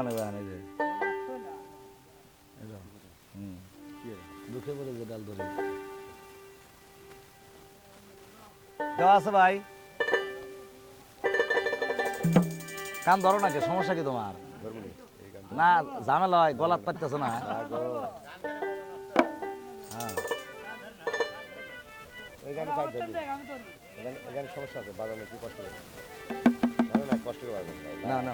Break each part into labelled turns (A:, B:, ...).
A: বানে বানে যে। হুম। দুঃখে পড়ে যে ডাল ধরে। দেওয়া আছে ভাই। কান ধরো নাকি সমস্যা কি তোমার? না ঝামেলা হয় গলাত পাইতেছে না। হ্যাঁ।
B: এখানে ধরবি। এখানে এখানে সমস্যা আছে বাজানো কি কষ্ট করে? না না কষ্ট করে
A: না। না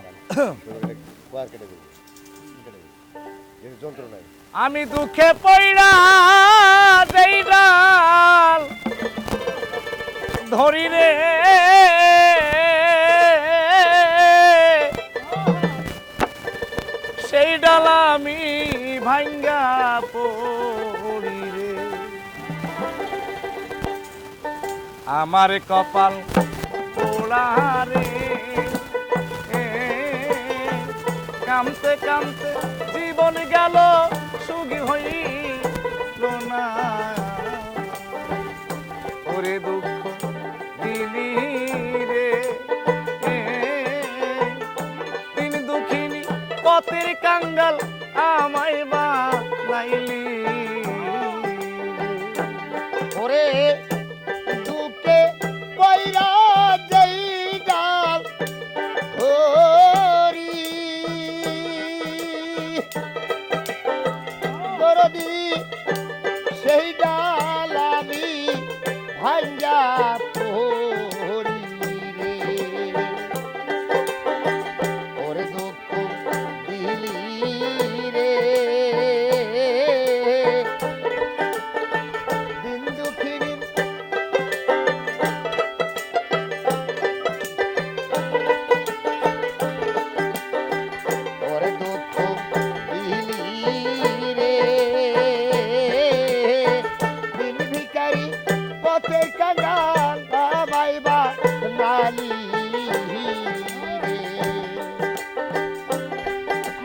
A: আমি দুঃখে ডাল। ধরি রে। সেই ডাল আমি ভাঙ্গা পড়ি রে। আমার কপাল পোড়া রে। কামতে কামতে জীবন গেল সুগী হইল না ওরে দুঃখ দিলি রে তিন দুঃখিনী পথের কাঙ্গাল আমায় বা নাইলি
B: ভাঙ্গা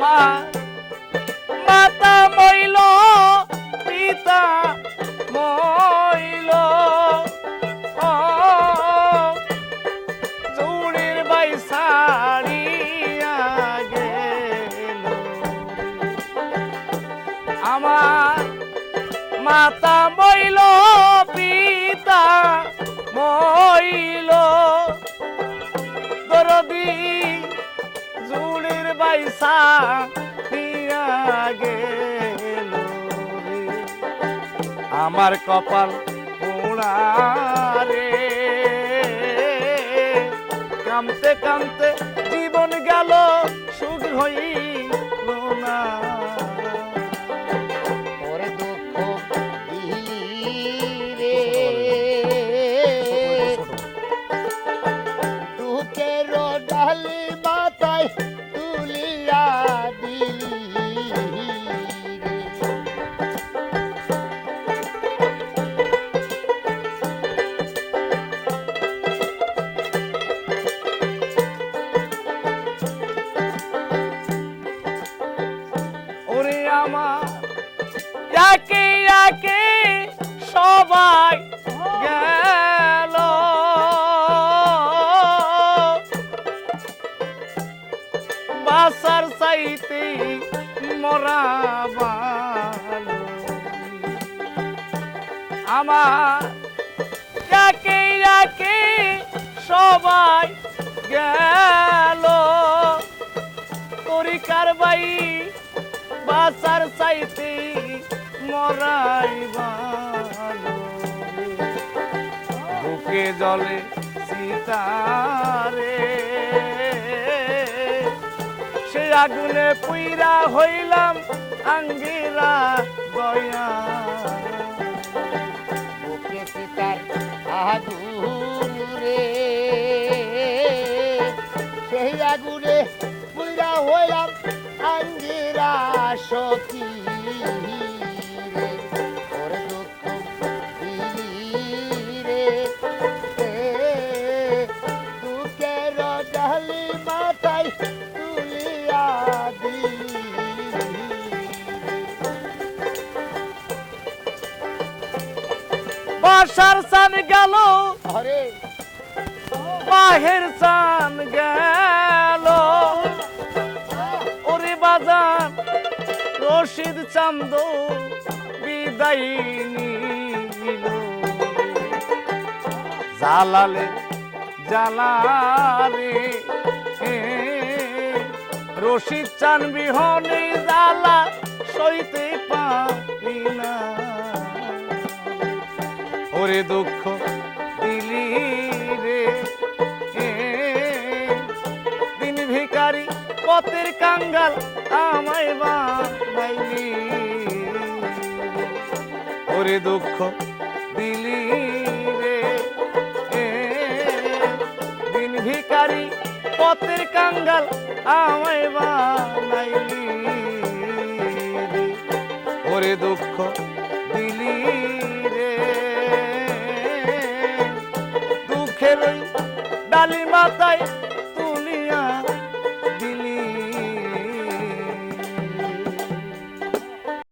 A: মা মাতা মইল, পিতা মইল। ও চুড়ির বাই সাড়িয়া গেল। আমার মাতা মইল, পিতা মইল। দরদি দিয়া গেল। আমার কপাল পোড়া রে কামতে কামতে জীবন গেল সুখ হইল একে একে সবাই গেল। বাসার চাইতে মরা আমার একে সবাই গেল। তরিকার বাই বাসার চাইতে মরাই বুকে জলে সীতারে। সে আগুনে পুইরা হইলাম আঙ্গিরা দয়া
B: বুকে সীতার আগুন। রে সেই আগুনে পুরা হইলাম আঙ্গিরা সখী।
A: বাসার সান গেল বাহের সান গেল। ওরে রশিদ চান্দ বিদায় নিল। জালালে জালারে রশিদ চান বিহনে জালা সইতে পারি না। ওরে দুঃখ দিলি রে দিন ভিকারি পথের কাঙ্গাল আমায় বানাইলি। ওরে দুঃখ দিলি রে দিন ভিকারি পথের কাঙ্গাল আমায় বানাইলি। ওরে দুঃখ দিলি রে দুঃখের ডালি মাথায়